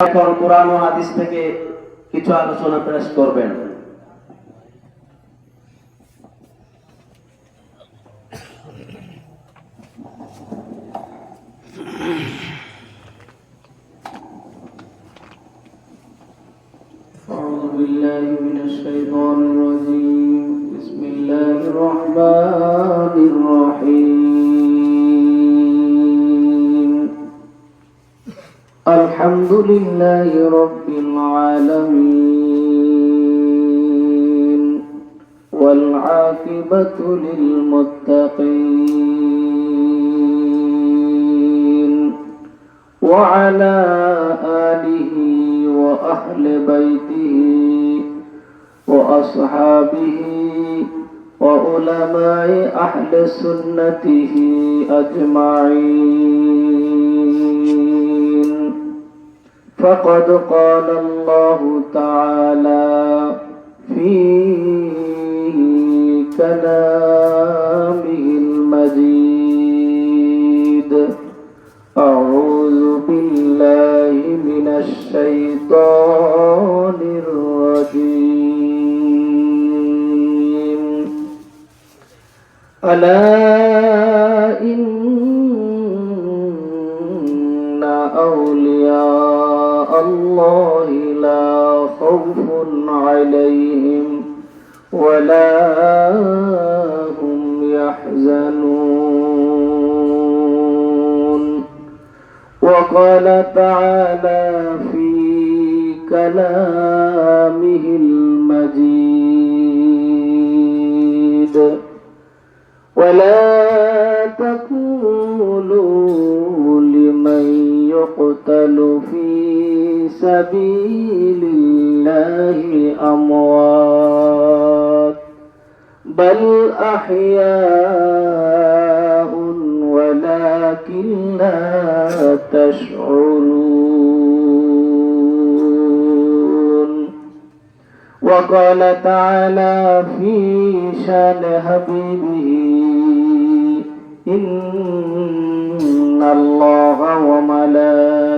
এখন কোরআন ও হাদিস থেকে কিছু আলোচনা পেশ করবেন أعوذ بالله من الشيطان الرجيم بسم الله الرحمن الرحيم الحمد لله رب العالمين والعاقبة للمتقين وعلى آله وأهل بيته وأصحابه وعلماء أهل سنته أجمعين. فقد قال الله تعالى في كلامه المجيد أعوذ بالله من الشيطان الرجيم ألا عليهم ولا هم يحزنون. وقال تعالى في كلامه المجيد ولا تقولوا لمن يقتل في سبيل الله أموات بل أحياء ولكن لا تشعرون. وقال تعالى في شان حبيبه إن الله وملائكته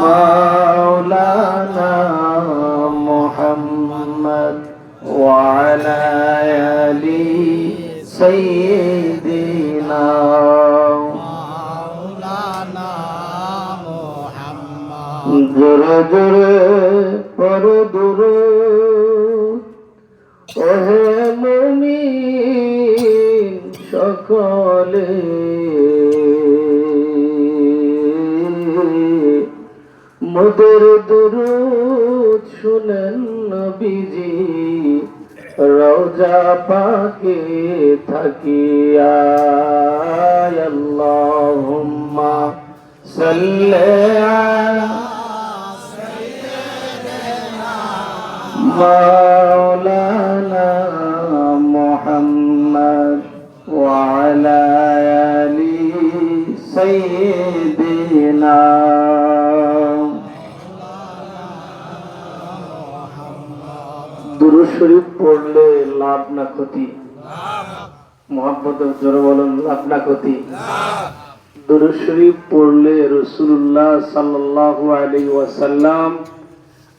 مولانا محمد وعلى آل سيدنا জোরে জোরে পর দূরে ওহে মুমিন সকলে মোদের দুরুদ শুনেন নবীজি রোজা পাকে থাকিয়া। আল্লাহুম্মা সাল্লি আলা সাইয়্যিদিনা মাওলানা না পড়লে রসুল্লাহ ওয়াসাল্লাম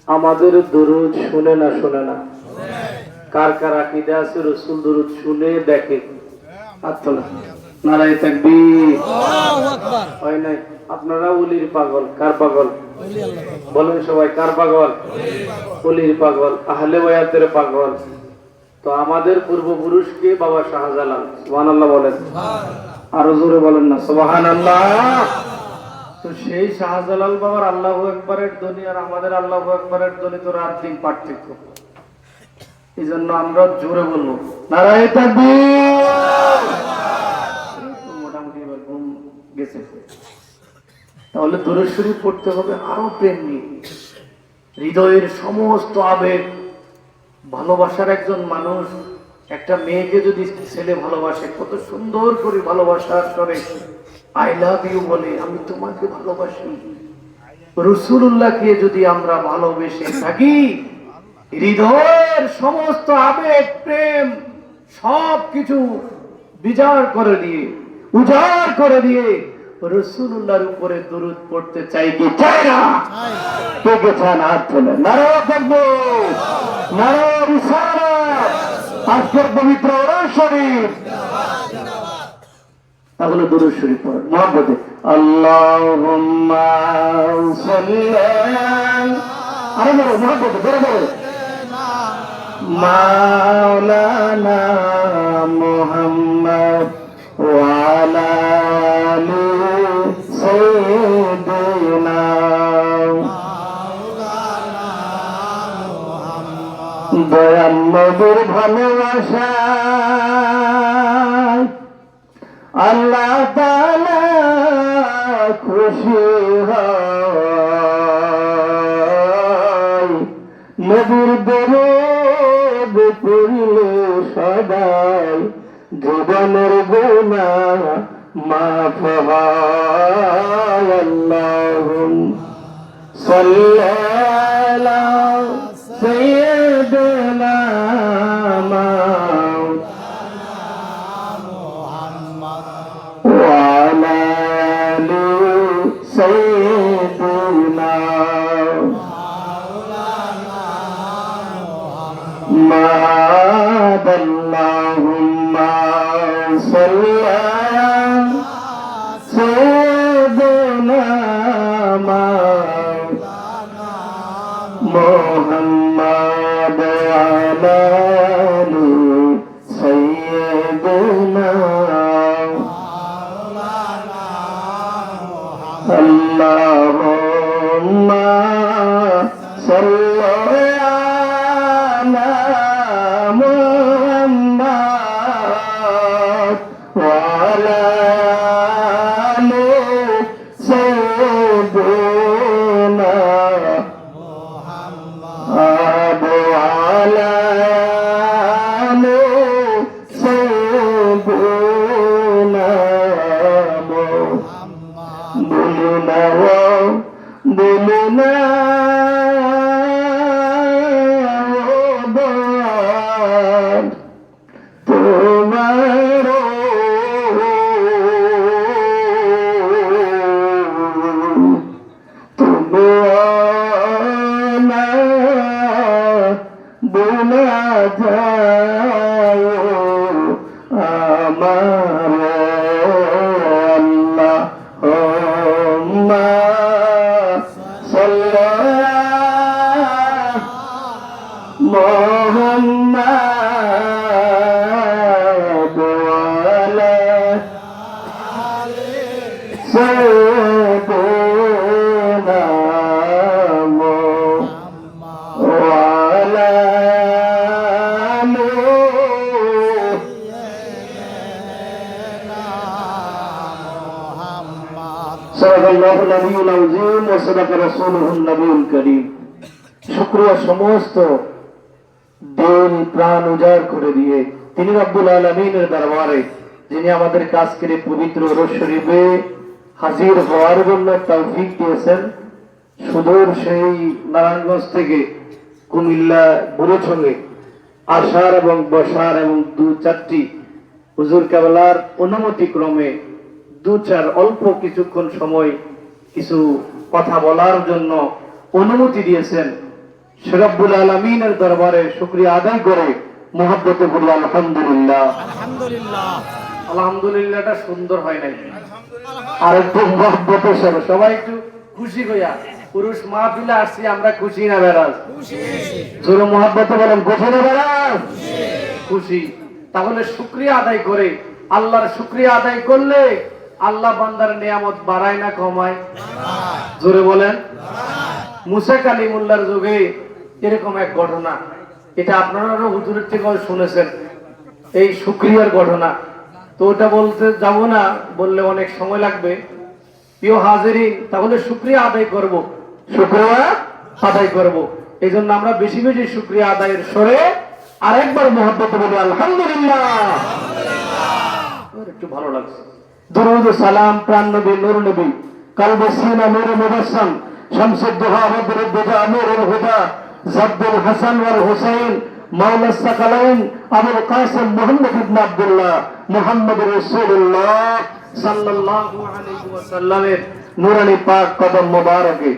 আমাদের দরুদ শুনে না শুনে না? কার কার আকিদা আছে? রসুল দরুদ শুনে দেখে। আত্মলা নারাই থাকবি হয় নাই? আপনারা উলির পাগল কার পাগল? বলেন সবাই কার পাগল? উলির পাগল আহলে বয়াতের পাগল। তো আমাদের পূর্বপুরুষকে বাবা শাহজালাল সুবহান আল্লাহ বলেন আরও জোরে বলেন না সুবহান আল্লাহ তো সেই শাহজালাল বাবার আল্লাহ একবারের ধ্বনি আর আমাদের আল্লাহ একবারের ধ্বনি তো রাত দিন পার্থক্য। এই জন্য আমরা জোরে বলব। নারায় মোটামুটি এবার ঘুম গেছে। তাহলে দূরের শরীফ পড়তে হবে আরও প্রেম নিয়ে। হৃদয়ের সমস্ত আবেগ ভালোবাসার একজন মানুষ একটা মেয়েকে যদি ছেলে ভালোবাসে কত সুন্দর করে ভালোবাসার করে আই লাভ ইউ বলে আমি তোমাকে ভালোবাসি। রসুল্লাহকে যদি আমরা ভালোবেসে থাকি হৃদয়ের সমস্ত আবেগ প্রেম সব কিছু বিচার করে দিয়ে উজাড় করে দিয়ে রসুল্লাহর উপরে দরুদ পড়তে চাই কি চাই না? কে চান? হাত তোলেন নারা আজকের পবিত্র শরীফ। তাহলে দুরুদ শরীফ পড়েন মহব্বতে, আল্লাহুম্মা আরে বলো, মহব্বতে বড় বড় মাওলানা মুহাম্মদ ওয়ালা দয়াল নবীর ভালোবাসা। আল্লাহ খুশি হয়। محمد وعلى صدق الله النبي العظيم وصدق رسوله النبي الكريم শুক্রিয়া সমস্ত দিন প্রাণ উজাড় করে দিয়ে তিনি রব্বুল আলমিনের দরবারে যিনি আমাদের কাজকে পবিত্র রোজ শরীফে হাজির হওয়ার জন্য তৌফিক দিয়েছেন সুদূর সেই নারায়ণগঞ্জ থেকে কুমিল্লা বুড়োছঙ্গে আসার এবং বসার এবং দু চারটি হুজুর কেবলার অনুমতি ক্রমে দু চার অল্প কিছুক্ষণ সময় কিছু কথা বলার জন্য অনুমতি দিয়েছেন। শেরব্বুল আলমিনের দরবারে শুক্রিয়া আদায় করে মোহাব্বতে বলি আলহামদুলিল্লাহ। আলহামদুলিল্লাহ। আলহামদুলিল্লাহটা সুন্দর হয় নাই। আর একটু মহব্বতে সব সবাই একটু খুশি হইয়া পুরুষ মাহফিলে আসছি আমরা খুশি না বেড়াস জোরে মহব্বতে বলেন খুশি না বেড়াস খুশি। তাহলে শুক্রিয়া আদায় করে আল্লাহর শুক্রিয়া আদায় করলে আল্লাহ বান্দার নিয়ামত বাড়ায় না কমায়? জোরে বলেন। মুসা কালিমুল্লার যুগে এরকম এক ঘটনা। এটা আপনারা হুজুরের থেকে শুনেছেন। এই শুক্রিয়ার ঘটনা। তো ওটা বলতে যাব না, বললে অনেক সময় লাগবে। প্রিয় হাজিরিন তাহলে শুক্রিয়া আদায় করব। শুক্রিয়া আদায় করব। এই জন্য আমরা বেশি বেশি শুক্রিয়া আদায়ের সরে আরেকবার মহব্বত বলি, আলহামদুলিল্লাহ। একটু ভালো লাগছে। দরুদ সালাম, প্রাণ নবী, নূর নবী, কালবে সিনা, নূর মুবাসসাম, শামসুদ দুহা বদরুদ দুজা নূরুল হুদা জাদ্দুল হাসান ওয়াল হুসাইন মাওলা সাকালাইন আবুল কাসিম মুহাম্মদ ইবনে আব্দুল্লাহ মুহাম্মদ রাসূলুল্লাহ সাল্লাল্লাহু আলাইহি ওয়াসাল্লামের নূরানি পাক কদম মোবারকে।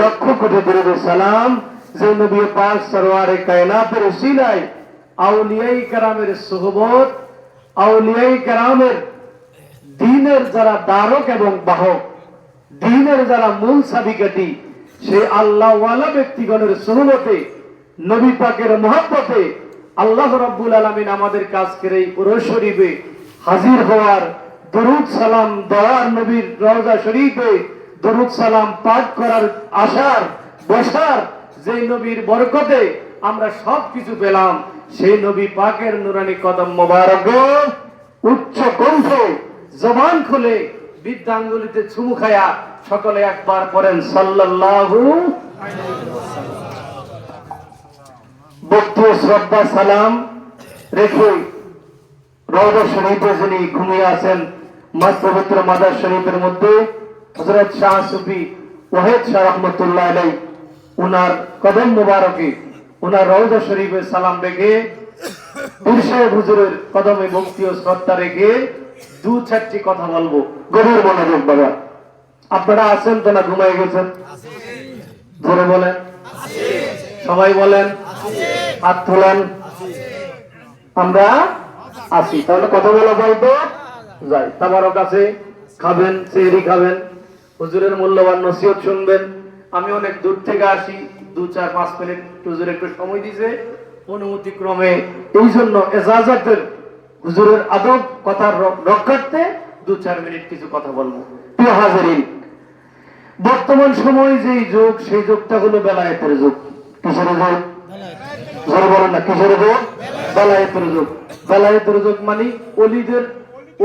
লক্ষ কোটি দরুদ সালাম যে নবী পাক সরওয়ারে কায়নাতের উসিলায় আউলিয়াই কেরামের সুহবত, আউলিয়াই কেরামের দিনের যারা দ্বারক এবং বাহক, দিনের যারা মূল সাবিকাটি সেই আল্লাহওয়ালা ব্যক্তিগণের সহমতে নবী পাকের মহাব্বতে আল্লাহ রাব্বুল আলামিন আমাদের কাজকের এই পুরো শরীফে হাজির হওয়ার দরুদ সালাম দেওয়ার নবীর রওজা শরীফে দরুদ সালাম পাঠ করার আশার, বসার যে নবীর বরকতে আমরা সব কিছু পেলাম, সেই নবী পাকের নুরানি কদম মোবারক উচ্চ কণ্ঠে জবান খুলে বিদ্যাঙ্গুলিতে চুমু খায়া সকলে একবার পড়েন সাল্লাল্লাহু বক্তব্য শ্রদ্ধা সালাম রেখে রওজা শরীফে যিনি ঘুমিয়ে আছেন মাস পবিত্র মাদার শরীফের মধ্যে হজরত শাহ সুফি ওহেদ শাহ রহমতুল্লাহ আলাই উনার কদম মুবারকে, উনার রওজা শরীফে সালাম রেখে পীর সাহেব হুজুরের কদমে ভক্তি ও শ্রদ্ধা রেখে দু চারটি কথা বলব। গভীর মনোযোগ বাবা আপনারা আছেন তো না ঘুমাই গেছেন? ধরে বলেন। সবাই বলেন। হাত তোলেন। আমরা আসি তাহলে কথা বলা বলতো যাই তাবারও কাছে খাবেন, সেহরি খাবেন। হুজুরের মূল্যবান নসিহত শুনবেন। আমি অনেক দূর থেকে আসি। দু, চার, পাঁচ মিনিট হুজুর একটু সময় দিছে। অনুমতি ক্রমে এই জন্য এজাজতের হুজুরের আদব কথার রক্ষার্থে দু চার মিনিট কিছু কথা বলব। প্রিয় হাজারিন, বর্তমান সময় যেই যুগ, সেই যুগটা হলো বেলায়েতের যুগ। কিসের যুগ? জোরে বলেন না, কিসের বেলায়েতের বেলায়েতের মানে অলিদের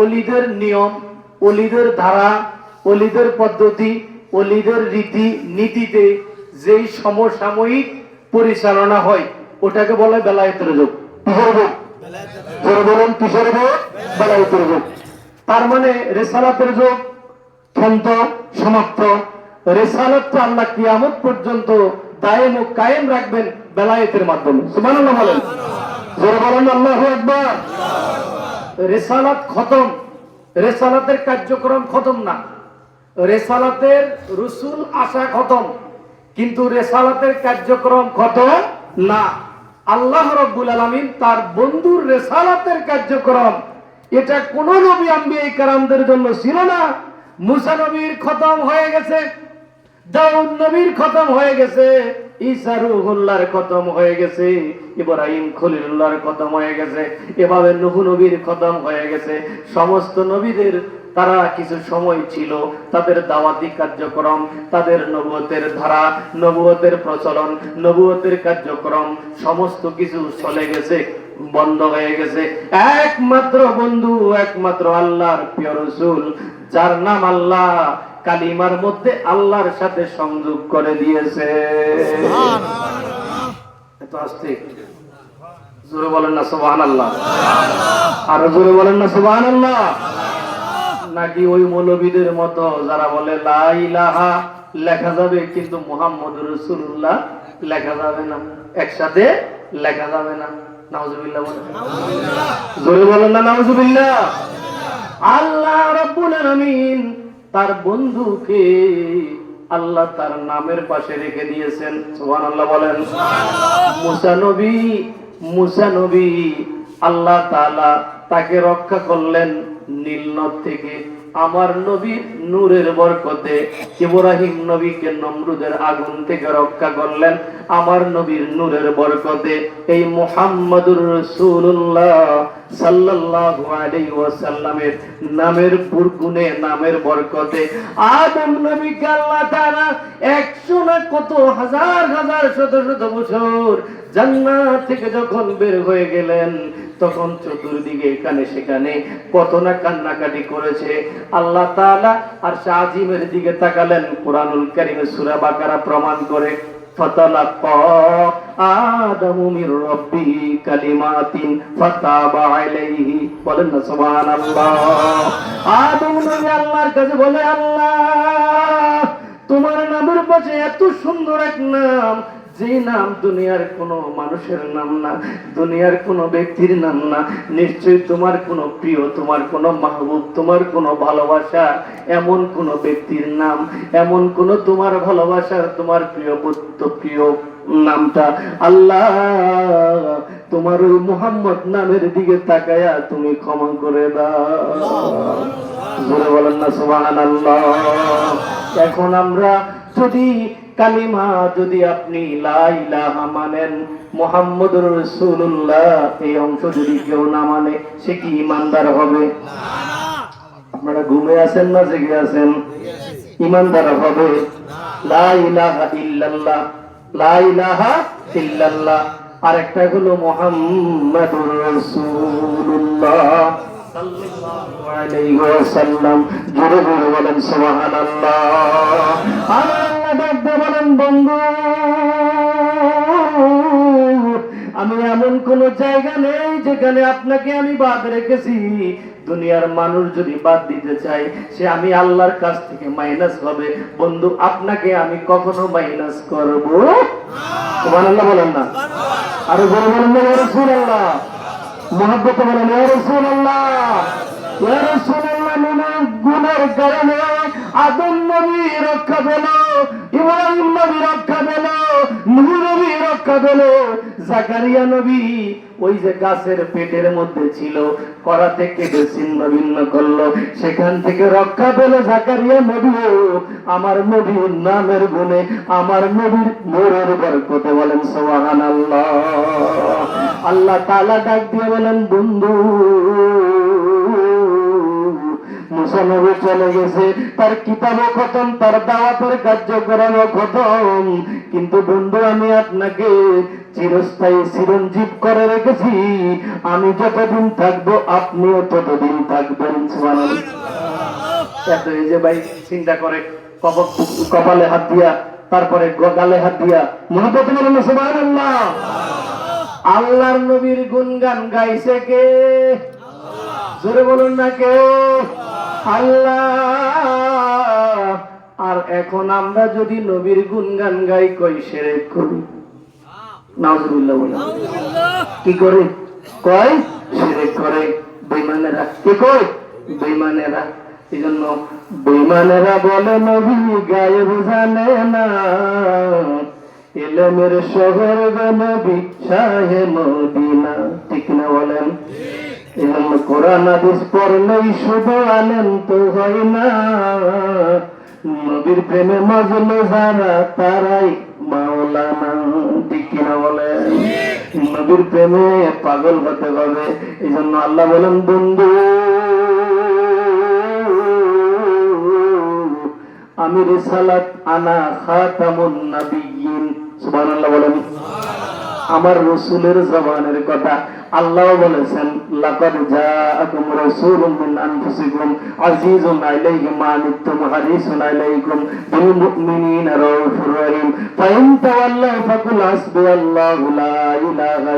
অলিদের নিয়ম, অলিদের ধারা, অলিদের পদ্ধতি, অলিদের রীতি, নীতিতে যেই সমসাময়িক পরিচালনা হয়, ওটাকে বলে বেলায়েতের যুগ। কিসের যুগ? তার মানে রেসালাতের ক্ষন্ত, সমাপ্ত। আল্লাহ কিয়ামত পর্যন্ত দায়েম ও কায়েম রাখবেন বেলায়েতের মাধ্যমে। সুবহানাল্লাহ বলেন। জোরে বলেন, আল্লাহু আকবার। রেসালাত খতম। রেসালাতের কার্যক্রম খতম না। রেসালাতের রসুল আশা খতম। কিন্তু রেসালাতের কার্যক্রম খতম না। আল্লাহ রব্বুল আলামিন তার বন্ধুর রেসালাতের কার্যক্রম। এটা কোন নবী আম্বিয়া কারামদের জন্য ছিল না। মুসা নবীর খতম হয়ে গেছে, দাউদ নবীর খতম হয়ে গেছে, ঈসা রুহুল্লাহর খতম হয়ে গেছে, ইব্রাহিম খলিলুল্লাহর খতম হয়ে গেছে, এভাবে নূহ নবীর খতম হয়ে গেছে। সমস্ত নবীদের তারা কিছু সময় ছিল তাদের দাওয়াতি কার্যক্রম তাদের নবুয়তের ধারা নবুয়তের প্রচলন নবুয়তের কার্যক্রম সমস্ত কিছু চলে গেছে বন্ধ হয়ে গেছে। একমাত্র বন্ধু একমাত্র আল্লাহর প্রিয় রসুল যার নাম আল্লাহ কালিমার মধ্যে আল্লাহর সাথে সংযোগ করে দিয়েছে। এত আস্তে জোরে বলেন না সুবহান আল্লাহ আরও জোরে বলেন না সুবহান আল্লাহ নাকি ওই মৌলবীদের মতো যারা বলে লা ইলাহা লেখা যাবে কিন্তু মোহাম্মদ রসুল্লাহ লেখা যাবে না। একসাথে লেখা যাবে না। নাউজুবিল্লাহ বলেন। জোরে বলেন না নাউজুবিল্লাহ। আল্লাহ রাব্বুল আলামিন তার বন্ধুকে আল্লাহ তার নামের পাশে রেখে দিয়েছেন। সুবহানাল্লাহ বলেন। মুসা নবী মুসা নবী আল্লাহ তাআলা তাকে রক্ষা করলেন। নীল নদ থেকে আমার নবী নূরের বরকতে ইব্রাহিম নবীকে নমরুদের আগুন থেকে রক্ষা করলেন। আমার নবীর নূরের বরকতে এই মুহাম্মাদুর রাসূলুল্লাহ সাল্লাল্লাহু আলাইহি ওয়াসাল্লামের নামের পুরগুনে নামের বরকতে আদম নবীকে আল্লাহ তাআলা 100 না কত হাজার হাজার শত শত বছর জান্নাত থেকে যখন বের হয়ে গেলেন তখন চতুর্দিকে এখানে সেখানে কত না কান্নাকাটি করেছে আল্লাহ তাআলা আর শাহিমের দিকে তাকালেন কোরআনুল কারিমে সূরা বাকারা প্রমাণ করে فتلقى آدم من ربه كلمات فتاب عليه বলেন না সুবহানাল্লাহ আদম নবী আল্লাহর কাছে বলে আল্লাহ তোমার নামের পাশে এত সুন্দর এক নাম যে নাম দুনিয়ার কোনো মানুষের নাম না দুনিয়ার কোনো ব্যক্তির নাম না নিশ্চয়ই তোমার কোনো প্রিয় তোমার কোনো মাহবুব তোমার কোনো ভালোবাসা এমন কোনো ব্যক্তির নাম এমন কোনো তোমার ভালোবাসার তোমার প্রিয় পুত্র প্রিয় নামটা আল্লাহ। তোমার ওই মুহাম্মদ নামের দিকে তাকায়া তুমি ক্ষমা করে দাও। বলেন না সুবহানাল্লাহ। এখন আমরা যদি কালিমা যদি আপনি মানেন, মুহাম্মদুর রাসূলুল্লাহ, এই অংশ যদি কেউ না মানে সে কি ইমানদার হবে? আপনারা ঘুমে আছেন না জেগে আছেন? ইমানদার হবে। লা ইলাহা ইল্লাল্লাহ, লা ইলাহা ইল্লাল্লাহ, আরেকটা হলো মুহাম্মাদুর রাসূলুল্লাহ, সাল্লাল্লাহু আলাইহি ওয়াসাল্লাম। জোরে জোরে বলেন সুবহানাল্লাহ। ডাক বলেন, বন্ধু, আমি এমন কোন জায়গা নেই যেখানে আপনাকে আমি বাদ রেখেছি। দুনিয়ার মানুষ যদি বাদ দিতে চাই সে আমি আল্লাহর কাছ থেকে মাইনাস হবে। বন্ধু, আপনাকে আমি কখনো মাইনাস করব সুবহানাল্লাহ বলেন না। আরও বলে বলেন না, ইয়া রাসূলুল্লাহ। মহাব্বত বলেন রাসূলুল্লাহ, ইয়া রাসূলুল্লাহ মিনাল গুনার কারণে আদম নবী রক্ষা পেল, ইব্রাহিম নবী রক্ষা পেল, নূহ নবী রক্ষা পেল। জাকারিয়া নবী ওই যে গাছের পেটের মধ্যে ছিল, করাতে কেটে ছিন্ন ভিন্ন করল। সেখান থেকে রক্ষা পেল জাকারিয়া নবীও আমার নবীর নামের গুণে, আমার নবীর মোরের বরকতে বলেন, সুবহানাল্লাহ। আল্লাহ আল্লাহ তালা ডাক দিয়ে বলেন, বন্ধু চলে গেছে। তার খতম, তার দাওয়াতের খতম। কিন্তু বন্ধু, আমি আপনাকে চিরস্থায়ী চিরঞ্জীব করে রেখেছি। আমি যতদিন থাকব, আপনিও ততদিন থাকবেন। এত এই যে ভাই, চিন্তা করে কপালে হাত দিয়া, তারপরে গালে হাত দিয়া মহাপত বলেন সুবহানাল্লাহ। আল্লাহর নবীর গুণগান গাইছে কে? জোরে বলুন না কে? আল্লাহ আর এখন আমরা যদি নবীর গুণগান গাই কই সেরে করি? নাউজুবিল্লাহ বলে। কি করে? কয় সেরে করে। বেইমানেরা কি কয় বেইমানেরা এই জন্য বেইমানেরা বলে নবী গায়েব জানে না। এলেমের শহর নবী শাহে মদিনা। ঠিক না বলেন? এজন্য কোরআন, হাদিস পড়লেই শুধু আনন্দ না। নবীর প্রেমে মজলো যারা, তারাই মাওলানা, ঠিক কিনা নবীর প্রেমে পাগল হতে হবে এই জন্য আল্লাহ বলেন, বন্ধু, আমি রিসালাত আনা খাতামুন নাবিয়্যিন। সুবহানাল্লাহ বলেন। আমার রসুলের জবানের কথা আল্লাহ বলেছেন, লাকাদ জাআকুম রাসূলুম মিন আনফুসিকুম আজিজুন আলাইহি মা হারিসুন আলাইকুম বিল রাউফুর রহিম। ফাইন ফাকুল লা ইলাহা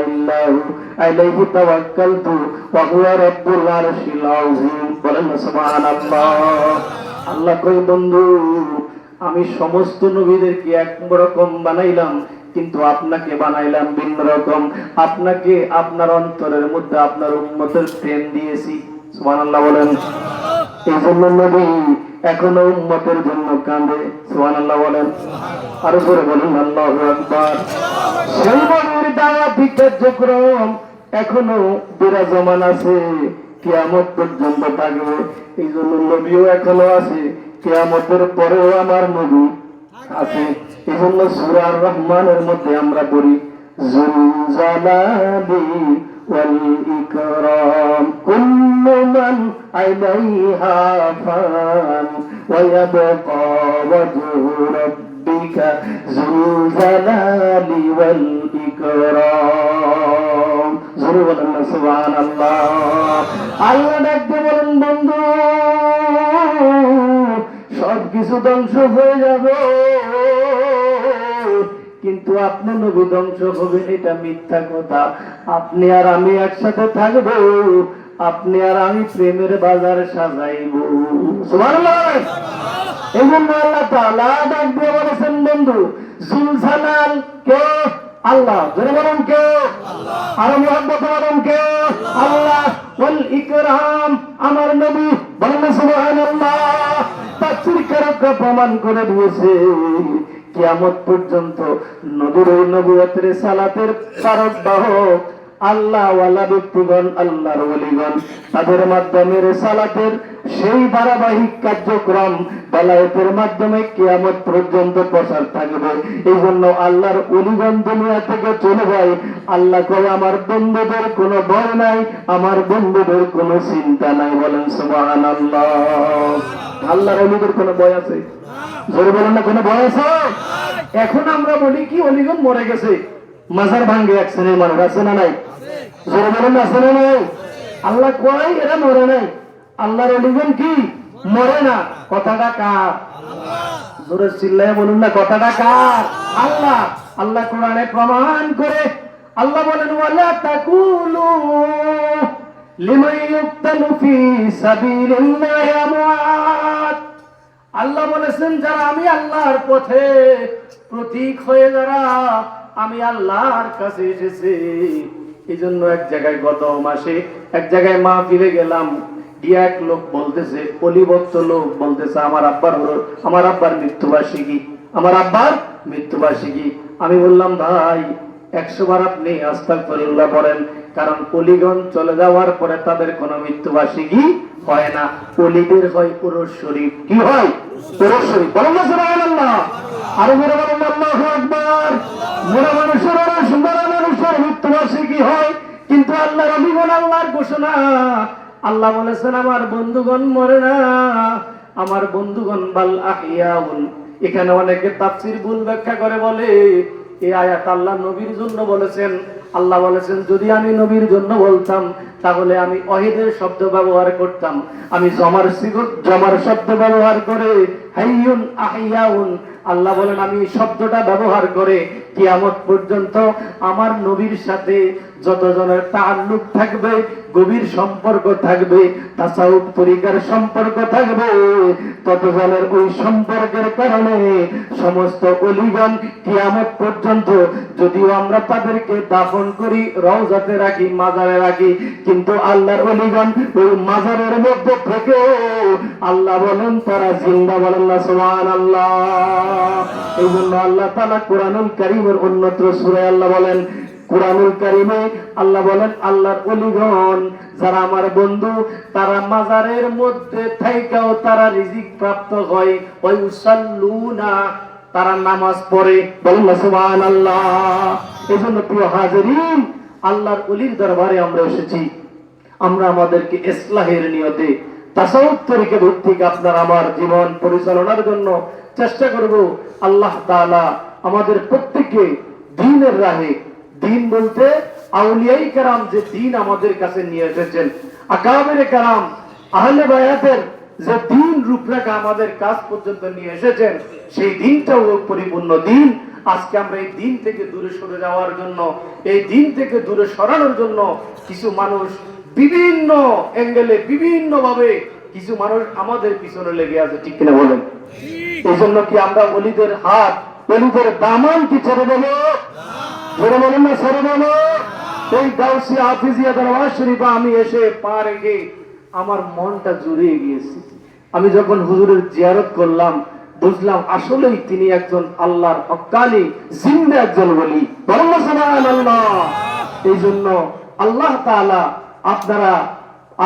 আলাইহি তাওয়াক্কালতু ওয়া হুয়া রাব্বুল আরশিল আযীম। বলেন, সুবহানাল্লাহ। আল্লাহ কই বন্ধু, আমি সমস্ত নবীদেরকে এক রকম বানাইলাম কিন্তু আপনাকে বানাইলাম ভিন্ন রকম। আপনাকে আপনার অন্তরের মধ্যে আপনার উন্মতের প্রেম দিয়েছি। বলেন। এই জন্য নবী এখনও উম্মতের জন্য কাঁদে। সুবহানাল্লাহ বলেন। আরও করে বলেন, আল্লাহু এখনও বিরাজমান আছে। কিয়ামত পর্যন্ত থাকবে। এই জন্য নবীও এখনও আছে। কিয়ামতের পরেও আমার নবী আছে। এই জন্য সুরার রহমানের মধ্যে আমরা পড়ি ওয়াল ইকরাম, কুল্লু মান ফান, ওয়া ইয়াবকা ওয়াজহু রাব্বিকা ওয়াল ইকরাম। বলেন সুবহানাল্লাহ। আল্লাহ ডাকতে বলেন, বন্ধু কিছু ধ্বংস হয়ে যাবে। কিন্তু আপনি নবী ধ্বংস হবেন, এটা মিথ্যা কথা। আপনি আর আমি একসাথে থাকব, আপনি আর আমি প্রেমের বাজার সাজাইব। জন্য আল্লাহ দিয়ে বলেছেন বন্ধু, জুলজালাল কে? আল্লাহ। জোরে বলুন কে? আর মোহাম্মদ বলুন কে? আল্লাহ। ইকরাম, আমার নবী। বলেন তাফসীর প্রমাণ করে দিয়েছে। কিয়ামত পর্যন্ত নবীর ওই নবুয়তের সালাতের কারক বাহক আল্লাহ ব্যক্তিগণ, আল্লাহর ওলিগণ। তাদের মাধ্যমে রেসালাতের সেই ধারাবাহিক কার্যক্রম বেলায়েতের মাধ্যমে কিয়ামত পর্যন্ত প্রসার থাকবে। এই জন্য আল্লাহর অলিগণ দুনিয়া থেকে চলে যায়। আল্লাহ কয়, আমার বন্ধুদের কোনো ভয় নাই, আমার বন্ধুদের কোনো চিন্তা নাই। বলেন সুবাহান আল্লাহ আল্লাহর অলিদের কোনো ভয় আছে? জোরে বলেন না, কোনো ভয় আছে? এখন আমরা বলি কি অলিগণ মরে গেছে। মাজার ভাঙ্গে এক শ্রেণির মানুষ আছে না নাই? জোরে বলেন আছে না নাই? আল্লাহ কয় এরা মরে নাই? আল্লাহর অলিগণ কি? মরে না। কথাটা কার? জোরে চিল্লায় বলুন না কথাটা কার? আল্লাহ। আল্লাহ কোরআনে প্রমাণ করে। আল্লাহ বলেন ওয়ালা তাকুলু লিমান ইউক্তালু ফি সাবিলিল্লাহি আমওয়াত। আল্লাহ বলেছেন যারা আমি আল্লাহর পথে প্রতীক হয়ে যারা আমি আল্লাহর কাছে এসেছি। এই জন্য এক জায়গায় গত মাসে এক জায়গায় মা ফিরে গেলাম। গিয়ে এক লোক বলতেছে অলিভক্ত লোক বলতেছে, আমার আব্বার আমার আব্বার মৃত্যুবার্ষিকী, আমার আব্বার মৃত্যুবার্ষিকী। আমি বললাম, ভাই, একশো বার আপনি আস্তাগফিরুল্লাহ পড়েন, কারণ অলিগণ চলে যাওয়ার পরে তাদের কোনো মৃত্যুবার্ষিকী হয় না। অলিদের হয় পুরুষ শরীফ। কি হয়? পুরুষ শরীফ। বলেন আরও আল্লাহু আকবার। বুড়া মানুষের মানুষের হয়? কিন্তু অলিগণ আল্লাহর ঘোষণা। আল্লাহ বলেছেন, আমার বন্ধুগণ মরে না। আমার বন্ধুগণ বাল এখানে অনেকে তাফসীর ভুল ব্যাখ্যা করে বলে এই আয়াত আল্লাহ নবীর জন্য বলেছেন। আল্লাহ বলেছেন, যদি আমি নবীর জন্য বলতাম, তাহলে আমি অহিদের শব্দ ব্যবহার করতাম। আমি জমার জমার শব্দ ব্যবহার করে, হাইয়ুন আহিয়াউন আল্লাহ বলেন আমি শব্দটা ব্যবহার করে কিয়ামত পর্যন্ত আমার নবীর সাথে যতজনের তাল্লুক থাকবে, গভীর সম্পর্ক থাকবে তাসাউদ তরিকার সম্পর্ক থাকবে, ততজনের ওই সম্পর্কের কারণে সমস্ত অলিগণ কিয়ামত পর্যন্ত যদিও আমরা তাদেরকে দাফন করি, রওজাতে রাখি, মাজারে রাখি, কিন্তু আল্লাহর অলিগণ ওই মাজারের মধ্যে থেকে আল্লাহ বলেন, তারা জিন্দা বলেন না সুবহান আল্লাহ এই জন্য আল্লাহ তাআলা কোরআনুল কারীমের অন্যত্র সূরা আল্লাহ বলেন, কোরআনুল কারিমে আল্লাহ বলেন, আল্লাহর অলিগণ, যারা আমার বন্ধু, তারা মাজারের মধ্যে থাইকাও তারা রিজিক প্রাপ্ত হয় ওই উসাল্লুনা তারা নামাজ পড়ে। বলেন না, সুবহানাল্লাহ। এই জন্য প্রিয় হাজিরিন, আল্লাহর অলির দরবারে আমরা এসেছি। আমরা আমাদেরকে ইসলাহের নিয়তে তাসাউদ তরিকে ভিত্তিক আপনার আমার জীবন পরিচালনার জন্য চেষ্টা করব। আল্লাহ তাআলা আমাদের প্রত্যেককে দিনের রাহে দিন বলতে আউলিয়াই কারাম যে দিন আমাদের কাছে নিয়ে এসেছেন। আকাবের কারাম আহলে বায়াতের যে দিন রূপরেখা আমাদের কাজ পর্যন্ত নিয়ে এসেছেন সেই দিনটাও পরিপূর্ণ দিন। আজকে আমরা এই দিন থেকে দূরে সরে যাওয়ার জন্য এই দিন থেকে দূরে সরানোর জন্য কিছু মানুষ বিভিন্ন অ্যাঙ্গেলে বিভিন্ন ভাবে কিছু মানুষ আমাদের পিছনে লেগে আছে ঠিক কিনা বলেন? এই জন্য কি আমরা অলিদের হাত অলিদের দামান কি ছেড়ে দেবো? ধরে বলেন না, ছেড়ে দেবো। এই গাউসি হাফিজিয়া দরবার শরীফে আমি এসে পা রেখে আমার মনটা জুড়িয়ে গিয়েছে। আমি যখন হুজুরের জিয়ারত করলাম, বুঝলাম আসলেই তিনি একজন আল্লাহর অকালি জিন্দা একজন বলি না এই জন্য আল্লাহ তাআলা আপনারা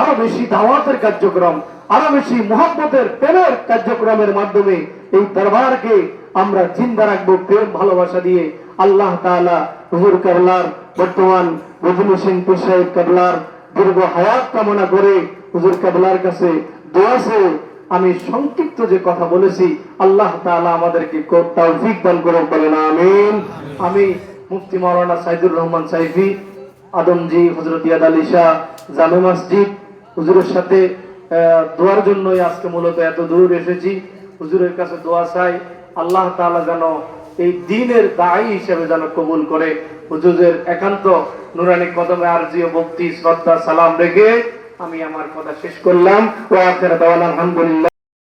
আরও বেশি দাওয়াতের কার্যক্রম, আরও বেশি মোহাম্মতের প্রেমের কার্যক্রমের মাধ্যমে এই দরবারকে আমরা জিন্দা রাখব প্রেম, ভালোবাসা দিয়ে। আল্লাহ তাআলা হুজুর কাবলার, বর্তমান রজনী সিং পীর সাহেব কাবলার দীর্ঘ হায়াত কামনা করে হুজুর কাবলার কাছে দোয়া চেয়ে আমি সংক্ষিপ্ত যে কথা বলেছি, আল্লাহ তাআলা আমাদেরকে তৌফিক দান করুন বলেন, আমিন। আমি মুফতি মাওলানা সাইদুর রহমান সাইফি, আদমজি হজরত ইয়াদ আলী শাহ, জামে মসজিদ। হুজুরের সাথে দোয়ার জন্যই আজকে মূলত এত দূর এসেছি। হুজুরের কাছে দোয়া চাই। আল্লাহ তালা যেন এই দিনের দায়ী হিসেবে যেন কবুল করে। হুজুরের একান্ত নুরানি কদমে আরজি ও ভক্তি শ্রদ্ধা, সালাম রেখে আমি আমার কথা শেষ করলাম। আলহামদুলিল্লাহ।